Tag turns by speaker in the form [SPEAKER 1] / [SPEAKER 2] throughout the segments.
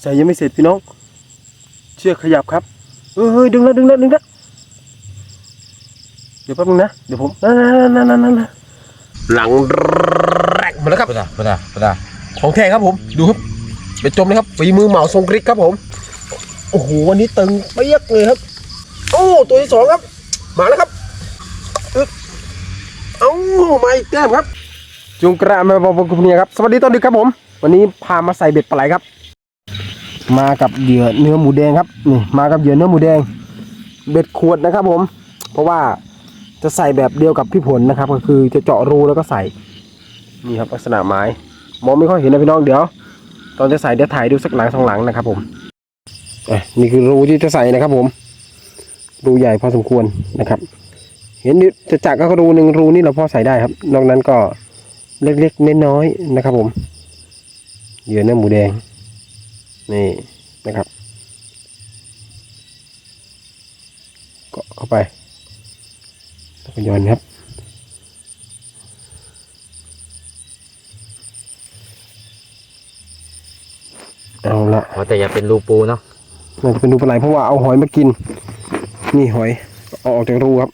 [SPEAKER 1] ใส่ยังไม่เสร็จพี่น้อง เชือกขยับครับเออเฮ้ยดึงแล้วดึงแล้วดึงแล้วเดี๋ยวแป๊บนึงนะเดี๋ยวผมนั่นนั่นนั่นนั่นนั่นหลังแรกมาแล้วครับ
[SPEAKER 2] ปะนะปะนะปะนะ
[SPEAKER 1] ของแท้ครับผมดูครับไปจมเลยครับฝีมือเหมาทรงกริกครับผม โอ้โหวันนี้ตึงเปียกเลยครับ โอ้ตัวที่สองครับ มาแล้วครับอึ๊บเอ้ามาอีกแต้มครับ จุงกระมาบอกคุณเนี่ยครับสวัสดีตอนดึกครับผม วันนี้พามาใส่เบ็ดปลาไหลครับ มากับเหยื่อเนื้อหมูแดงครับนี่มากับเหยื่อเนื้อหมูแดง เบ็ดขวดนะครับผม เพราะว่าจะใส่แบบเดียวกับพี่ผลนะครับ ก็คือจะเจาะรูแล้วก็ใส่นี่ครับลักษณะไม้มองไม่ค่อยเห็นนะพี่น้องเดี๋ยว ตอนจะใส่เดี๋ยวถ่ายดูสักหลังสองหลังนะครับ ผมนี่คือรูที่จะใส่นะครับ ผม รูใหญ่พอสมควรนะครับ เห็นจะจักก็รูหนึ่งรูนี่เราพอใส่ได้ครับ นอกนั้นก็เล็กๆน้อยๆนะครับ ผมเหยื่อเนื้อหมูแดง นี่นะครับเกาะเข้าไปแล้วก็โย้อนครับเอาละ
[SPEAKER 2] อ๋อแต่อย่าเป็นรูปูเนาะ
[SPEAKER 1] น่าจะเป็นรูปลาไหลเพราะว่าเอาหอยมากิน นี่หอยเอาออกจากรูครับ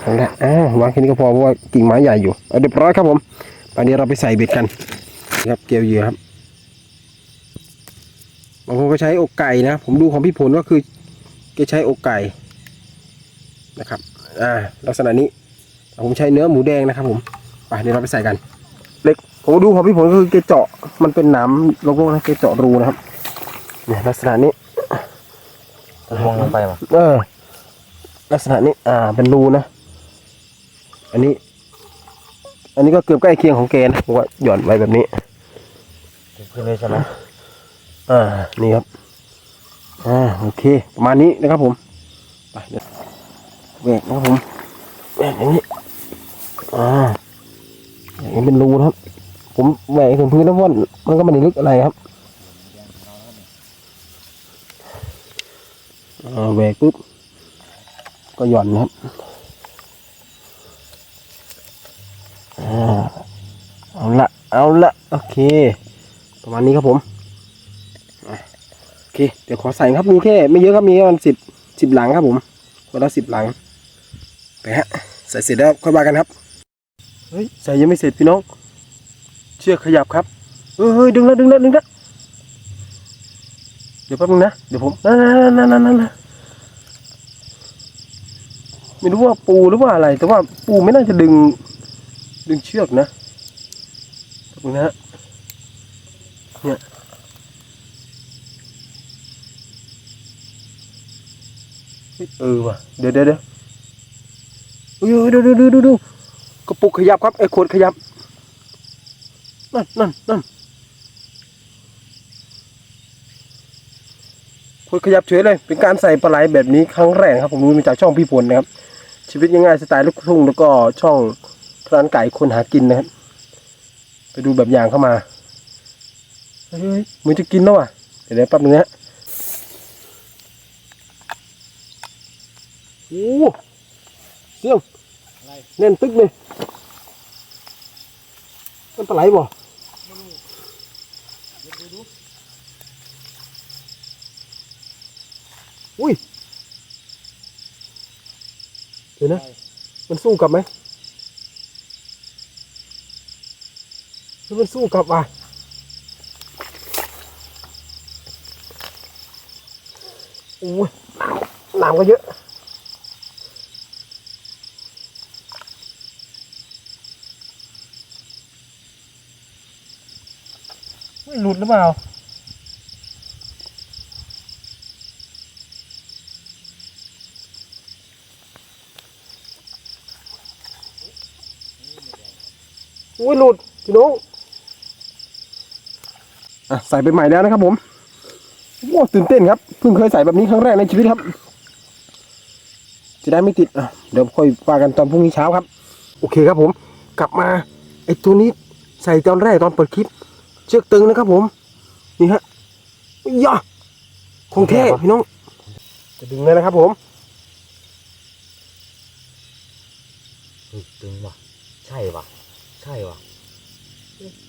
[SPEAKER 1] เอาละอ้าววางแค่นี้ก็พอเพราะว่ากิ่งไม้ใหญ่อยู่เอาเรียบร้อยครับผมตอนนี้เราไปใส่เบ็ดกัน ครับเกี่ยวเหยื่อครับ บางคนก็ใช้อกไก่นะ ผมดูของพี่ผลว่าคือแกใช้อกไก่นะครับ อ่า ลักษณะนี้ ผมใช้เนื้อหมูแดงนะครับ ผมไปเดี๋ยวเราไปใส่กัน เล็ก ผมดูของพี่ผลก็คือแกเจาะ มันเป็นหนามโลโก้นะแกเจาะรูนะครับเนี่ยลักษณะนี้
[SPEAKER 2] มองลงไปมา
[SPEAKER 1] เออ ลักษณะนี้ อ่า เป็นรูนะ อันนี้ อันนี้ก็เกือบใกล้เคียงของแกนะผมว่าหย่อนไว้แบบนี้
[SPEAKER 2] ขึ้นเลยใช่ไหม
[SPEAKER 1] อ่า นี่ครับ อ่า โอเค ประมาณนี้นะครับผม ไปเดี๋ยวแหวกนะครับผมแหวกอย่างนี้ อ่าอย่างนี้เป็นรูนะครับ ผมแหวกถึงพื้นแล้วว่ามันก็ไม่ได้ลึกอะไรครับอ่าแหวกปุ๊บ ก็หย่อนนะครับอ่าเอาละเอาละโอเค ประมาณนี้ครับผม เค เดี๋ยวขอใส่ครับมีแค่ ไม่เยอะครับมีแค่ประมาณสิบสิบหลังครับผมคนละสิบหลังไปฮะใส่เสร็จแล้วค่อยว่ากันครับเฮ้ยใส่ยังไม่เสร็จพี่น้อง เชือกขยับครับเฮ้ยเฮ้ยดึงแล้วดึงแล้วดึงแล้วเดี๋ยวแป๊บนึงนะเดี๋ยวผมนั่นนั่นนั่นนั่นนั่นไม่รู้ว่าปูหรือว่าอะไร แต่ว่าปูไม่น่าจะดึง ดึงเชือกนะแป๊บนึงนะฮะเฮ้ย เออว่ะเดี๋ยวเดี๋ยวเดี๋ยวเฮ้ยเฮ้ยดูดูดูดูดูกระปุกขยับครับไอ้ขวดขยับนั่นนั่นนั่นขวดขยับเฉยเลย เป็นการใส่ปลาไหลแบบนี้ครั้งแรกครับ ผมรู้มาจากช่องพี่พลนะครับ ชีวิตง่ายๆสไตล์ลูกทุ่งแล้วก็ช่องร้านไก่คนหากินนะครับไปดูแบบอย่างเข้ามาเฮ้ยเหมือนจะกินแล้วอะเดี๋ยวเดี๋ยวแป๊บนึงนะ โอ้เสี่ยงแน่นตึกเลยมันปลาไหลบ่อุ้ยเดี๋ยวนะมันสู้กลับไหมหรือมันสู้กลับอะโอ้ยน้ำก็เยอะ หลุดหรือเปล่าอุ้ยหลุดพี่น้องอะใส่ไปใหม่แล้วนะครับผมโอ้ตื่นเต้นครับเพิ่งเคยใส่แบบนี้ครั้งแรกในชีวิตครับ จะได้ไม่ติดอะเดี๋ยวค่อยว่ากันตอนพรุ่งนี้เช้าครับ โอเคครับผม กลับมาไอ้ตัวนี้ใส่ตอนแรกตอนเปิดคลิป เชือกตึงนะครับผม นี่ฮะย่าคงเท่พี่น้อง จะดึงเลยนะครับผม
[SPEAKER 2] เฮ้ยตึงว่ะ ใช่ว่ะ ใช่ว่ะ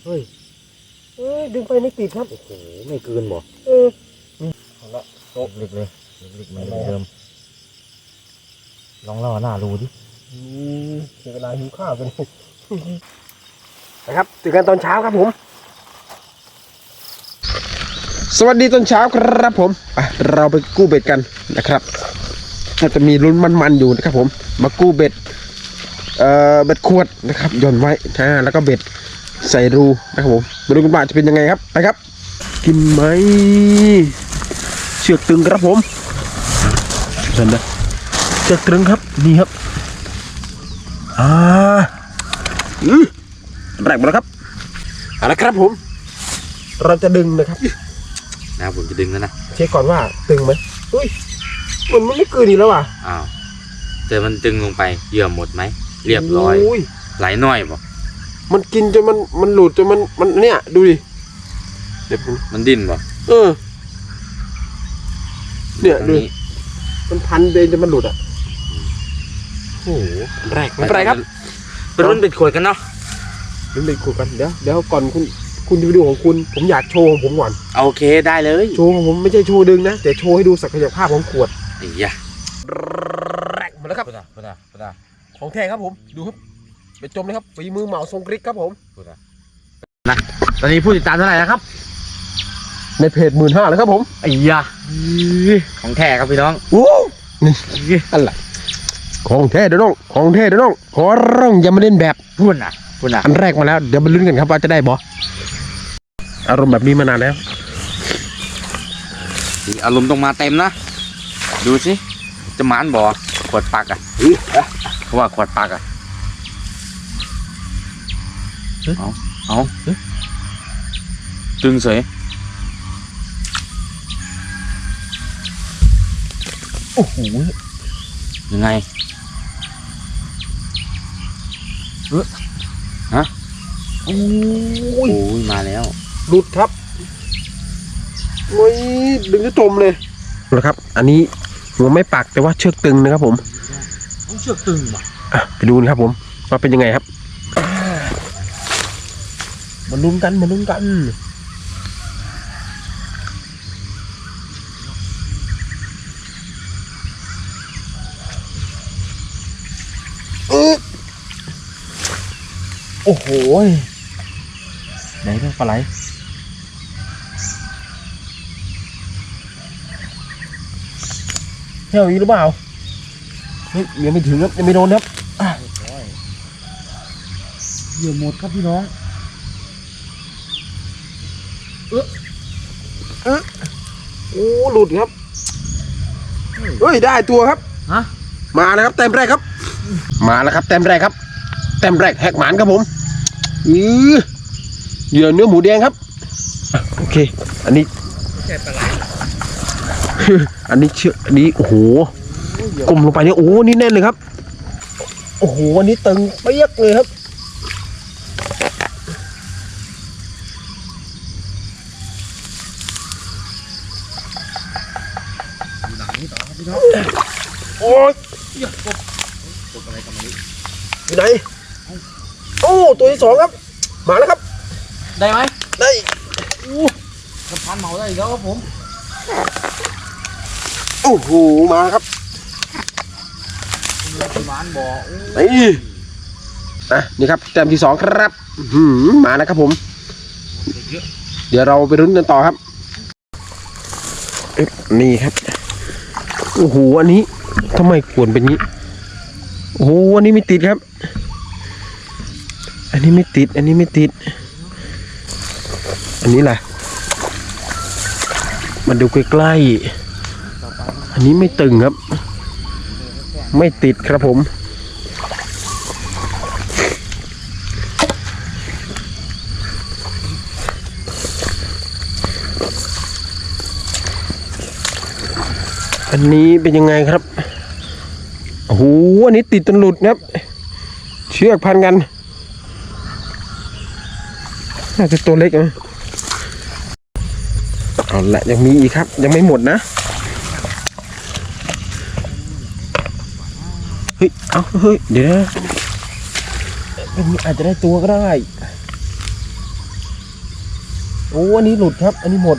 [SPEAKER 2] เฮ้ย
[SPEAKER 1] เอ้ย ดึงไปไม่ติดครับ
[SPEAKER 2] โอ้โห ไม่เกินบ่
[SPEAKER 1] เออ
[SPEAKER 2] เอาละโต๊ะเล็กเลยเล็กๆเหมือนเดิม ลองเล่าหน้ารูดิ
[SPEAKER 1] อืมเสียเวลาหิวข้าวกันนะครับตื่นกันตอนเช้าครับผม สวัสดีตอนเช้าครับผมเราไปกู้เบ็ดกันนะครับน่าจะมีลุ้นมันๆอยู่นะครับผม มากู้เบ็ดเอ่อเบ็ดขวดนะครับหย่อนไว้นะแล้วก็เบ็ดใส่รูนะครับผมมาดูกันว่าจะเป็นยังไงครับไปครับ กินไหมเชือกตึงครับผมเห็นไหมเชือกตึงครับนี่ครับอ่าอือแรกหมดแล้วครับเอาละครับผม เราจะดึงนะครับ
[SPEAKER 2] นะผมจะดึงแล้วนะ
[SPEAKER 1] เช็คก่อนว่าตึงไหมอุ้ยมันมันไม่กลืนอีกแล้วอะ
[SPEAKER 2] อ้าวแต่มันตึงลงไปเหยื่อหมดไหมเรียบร้อย
[SPEAKER 1] โย
[SPEAKER 2] ไหลน้อยบ่
[SPEAKER 1] มันกินจนมันมันหลุดจนมันมันเนี่ยดูดิเดี๋ยวผม
[SPEAKER 2] มันดิ้นบ่
[SPEAKER 1] เออ เนี่ย
[SPEAKER 2] ตรง
[SPEAKER 1] ดู
[SPEAKER 2] นี้
[SPEAKER 1] มันพันเดนจนมันหลุดอะโอ้โหอันแรกไม่เป็นไรครับ
[SPEAKER 2] เป็นรุ่นเป็นขวดกันเนาะ
[SPEAKER 1] มันเป็นคุยกันเดี๋ยวเดี๋ยวก่อนคุณ คุณดูวิดีโอของคุณ ผมอยากโชว์ของผมก่อน
[SPEAKER 2] โอเคได้เลย
[SPEAKER 1] โชว์ของผมไม่ใช่โชว์ดึงนะ แต่โชว์ให้ดูศักยภาพของขวด
[SPEAKER 2] ไอ้ยะ
[SPEAKER 1] แรกหมาแล้วครับ
[SPEAKER 2] พูดนะพูดนะพูดนะ
[SPEAKER 1] ของแท้ครับผม ดูครับไปจมเลยครับ ฝีมือเหมาทรงกริกครับผม
[SPEAKER 2] พูดนะนะตอนนี้ผู้ติดตามเท่าไหร่แล้วครับ
[SPEAKER 1] ในเพจหมื่นห้าแล้วครับผม
[SPEAKER 2] ไอ้ยะของแท้ครับพี่น้อง
[SPEAKER 1] โอ้นี่อะไรของแท้เด้อน้อง ของแท้เด้อน้อง ขอร้องอย่ามาเล่นแบบ
[SPEAKER 2] พูดนะพูดนะ
[SPEAKER 1] อันแรกมาแล้ว เดี๋ยวมาลุ้นกันครับว่าจะได้บอ อารมณ์แบบนี้มานานแล้ว
[SPEAKER 2] อารมณ์ต้องมาเต็มนะ ดูสิ จะหมานบ่ขวดปักอะเพราะว่าขวดปักอะ เอาเอาตึงเสย
[SPEAKER 1] โอ้โห
[SPEAKER 2] ยังไง
[SPEAKER 1] โอ้ย
[SPEAKER 2] โอ้ยมาแล้ว
[SPEAKER 1] หลุดครับโอ้ยดึงจะจมเลยนะครับ อันนี้หัวไม่ปักแต่ว่าเชือกตึงนะครับผม
[SPEAKER 2] เชือกตึงว่ะ
[SPEAKER 1] อะไปดูนะครับผมว่าเป็นยังไงครับมาลุ้นกันมาลุ้นกันอึ๊ดโอ้โหยไหนเป็นปลาไหล เที่ยวอีกหรือเปล่าเฮ้ยยังไม่ถึงครับยังไม่โดนครับ
[SPEAKER 2] เหยื่อหมดครับพี่น้อง
[SPEAKER 1] โอ้หลุดครับเฮ้ยได้ตัวครับ
[SPEAKER 2] ฮะ
[SPEAKER 1] มาแล้วครับแต้มแรกครับ มาแล้วครับแต้มแรกครับแต้มแรกแหกหมานครับผมอือเหยื่อเนื้อหมูแดงครับอะโอเค อันนี้
[SPEAKER 2] แค่ปลาไหล
[SPEAKER 1] อันนี้เชือกอันนี้โอ้โหกลมลงไปเนี่ยโอ้โหนี่แน่นเลยครับ โอ้โหอันนี้ตึงเปียกเลยครับโอ้ยอยู่ไหนโอ้ตัวที่สองครับ มาแล้วครับ
[SPEAKER 2] ได้ไหม
[SPEAKER 1] ได้
[SPEAKER 2] สะพานเหมาได้อีกแล้วครับผม
[SPEAKER 1] โอ้โหมาครับ
[SPEAKER 2] หมานบ่อ
[SPEAKER 1] นี่อะนี่ครับแต้มที่สองครับหือมาแล้วครับผม เดี๋ยวเราไปรุ้นกันต่อครับเอ๊ะนี่ครับโอ้โหอันนี้ทำไมขวนเป็นงี้โอ้โหอันนี้ไม่ติดครับ อันนี้ไม่ติด อันนี้ไม่ติด อันนี้แหละมาดูใกล้ๆ อันนี้ไม่ตึงครับ ไม่ติดครับผม อันนี้เป็นยังไงครับโอ้โหอันนี้ติดจนหลุดครับ เชือกพันกัน น่าจะตัวเล็กนะเอาละยังมีอีกครับ ยังไม่หมดนะ เฮ้ย เอาเฮ้ย เดี๋ยวนะอันนี้อาจจะได้ตัวก็ได้อ้อันนี้หลุดครับ อันนี้หมด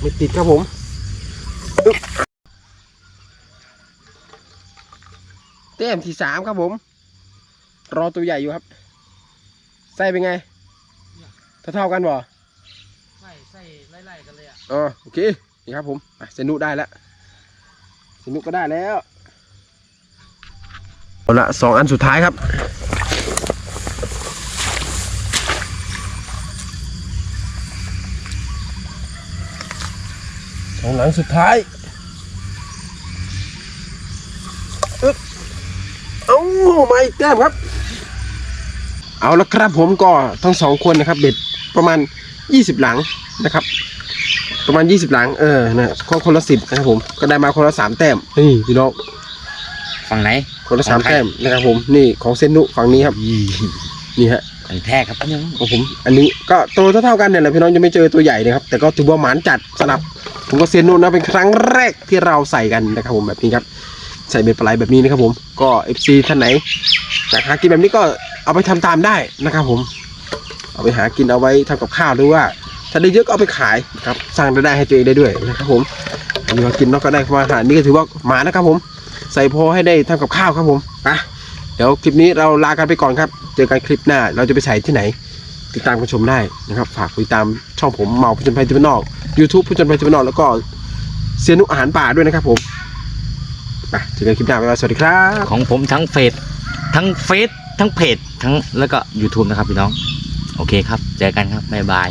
[SPEAKER 1] ไม่ติดครับผมอึ๊บแต้มที่สามครับผม รอตัวใหญ่อยู่ครับไส้เป็นไง เท่าเท่าๆกันบ่
[SPEAKER 3] ใส่ใส่ไล่ๆกันเลยอะ
[SPEAKER 1] อ๋อโอเค นี่ครับผมอะเซนุได้แล้วเซนุก็ได้แล้ว เอาละสองอันสุดท้ายครับสองหลังสุดท้ายอึ๊บเอ้ามาอีกแต้มครับ เอาละครับผมก็ทั้งสองคนนะครับ เบ็ดประมาณ 20 หลังนะครับ ประมาณ 20 หลัง เออนะคนคนละสิบนะครับผม ก็ได้มาคนละสามแต้มนี่พี่น้อง
[SPEAKER 2] ฝั่งไหน
[SPEAKER 1] คนละสาม
[SPEAKER 2] ของใคร
[SPEAKER 1] แต้มนะครับผมนี่ของเซนนุฝั่งนี้ครับนี่ฮะ
[SPEAKER 2] ฝั่งแท้ครับพี่น้อง
[SPEAKER 1] ของผม อันนี้ก็ตัวเท่าๆกันเนี่ยแหละพี่น้องยังไม่เจอตัวใหญ่นะครับ แต่ก็ถือว่าหมานจัดสลับผมก็เซนนุนะเป็นครั้งแรกที่เราใส่กันนะครับผมแบบนี้ครับใส่เบ็ดปลาไหลแบบนี้นะครับผมก็ FC ท่านไหนอยากหากินแบบนี้ก็เอาไปทำตามได้นะครับผม เอาไปหากินเอาไว้ทำกับข้าวหรือว่าถ้าได้เยอะก็เอาไปขายนะครับสร้างรายได้ให้ตัวเองได้ด้วยนะครับผมอันนี้มากินนอกก็ได้มาอาหารนี่ก็ถือว่าหมานะครับผม ใส่พอให้ได้ทำกับข้าวครับผมอะเดี๋ยวคลิปนี้เราลากันไปก่อนครับ เจอกันคลิปหน้า เราจะไปใส่ที่ไหน ติดตามกันชมได้นะครับ ฝากติดตามช่องผมเมาผู้จนภัยที่บ้านนอก YouTube ผู้จนภัยที่บ้านนอกแล้วก็เซียนุอาหารป่าด้วยนะครับผมไปเจอกันคลิปหน้าบ๊ายบายสวัสดีครับ
[SPEAKER 2] ของผมทั้งเฟซทั้งเฟซทั้งเพจทั้งแล้วก็ YouTube นะครับพี่น้อง โอเคครับ เจอกันครับบ๊ายบาย